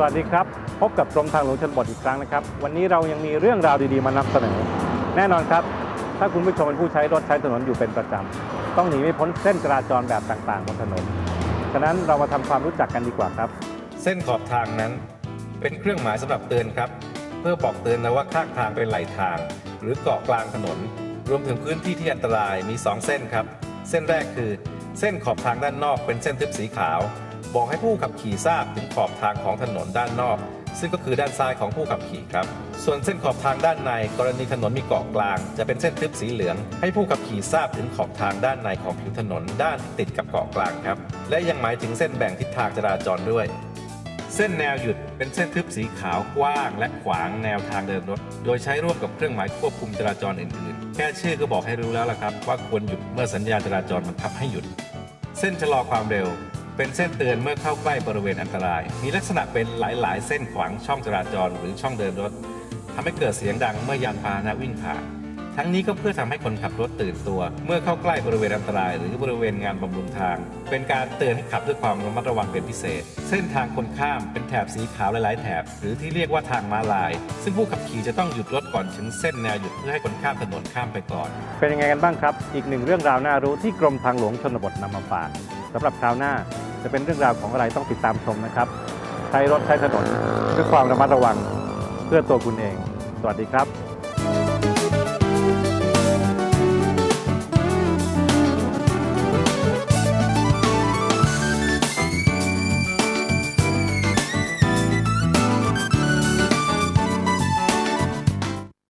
สวัสดีครับ พบกับกรมทางหลวงชนบทอีกครั้งนะครับ วันนี้เรายังมีเรื่องราวดีๆมานำเสนอ แน่นอนครับ ถ้าคุณผู้ชมเป็นผู้ใช้รถใช้ถนนอยู่เป็นประจำต้องหนีไม่พ้นเส้นจราจรแบบต่างๆบนถนน ฉะนั้นเรามาทำความรู้จักกันดีกว่าครับ เส้นขอบทางนั้น เป็นเครื่องหมายสำหรับเตือนครับ เพื่อบอกเตือนนะว่าข้างทางเป็นไหลทาง หรือเกาะกลางถนน รวมถึงพื้นที่ที่อันตรายมี 2 เส้นครับ เส้นแรกคือ เส้นขอบทางด้านนอกเป็นเส้นทึบสีขาว บอกให้ผู้ขับขี่ทราบถึงขอบทางของถนนด้านนอก ซึ่งก็คือด้านซ้ายของผู้ขับขี่ครับ ส่วนเส้นขอบทางด้านในกรณีถนนมีเกาะกลาง จะเป็นเส้นทึบสีเหลือง ให้ผู้ขับขี่ทราบถึงขอบทางด้านในของผิวถนนด้านที่ติดกับเกาะกลางครับ และยังหมายถึงเส้นแบ่งทิศทางจราจรด้วยเส้นแนวหยุดเป็นเส้นทึบสีขาวกว้าง และขวางแนวทางเดินรถ โดยใช้ร่วมกับเครื่องหมายควบคุมจราจรอื่นๆ แค่ชื่อก็บอกให้รู้แล้วล่ะครับ ว่าควรหยุดเมื่อสัญญาณจราจรบังคับให้หยุด เส้นชะลอความเร็ว เป็นเส้นเตือนเมื่อเข้าใกล้บริเวณอันตราย มีลักษณะเป็นหลาย ๆ เส้นขวางช่องจราจรหรือช่องเดินรถทำให้เกิดเสียงดังเมื่อยานพาหนะวิ่งผ่าน ทั้งนี้ก็เพื่อทำให้คนขับรถตื่นตัว เมื่อเข้าใกล้บริเวณอันตราย หรือบริเวณงานบำรุงทาง เป็นการเตือนให้ขับด้วยความระมัดระวังเป็นพิเศษ เส้นทางคนข้ามเป็นแถบสีขาวหลาย ๆ แถบ หรือที่เรียกว่าทางม้าลาย ซึ่งผู้ขับขี่จะต้องหยุดรถก่อนถึงเส้นแนวหยุดเพื่อให้คนข้ามถนนข้ามไปก่อน เป็นยังไงกันบ้างครับ อีกหนึ่งเรื่องราวน่ารู้ที่กรมทางหลวงชนบทนำมาฝากสำหรับคราวหน้า จะเป็นเรื่องราวของอะไรต้องติดตามชมนะครับ ใช้รถใช้ถนนด้วยความระมัดระวังเพื่อตัวคุณเอง สวัสดีครับ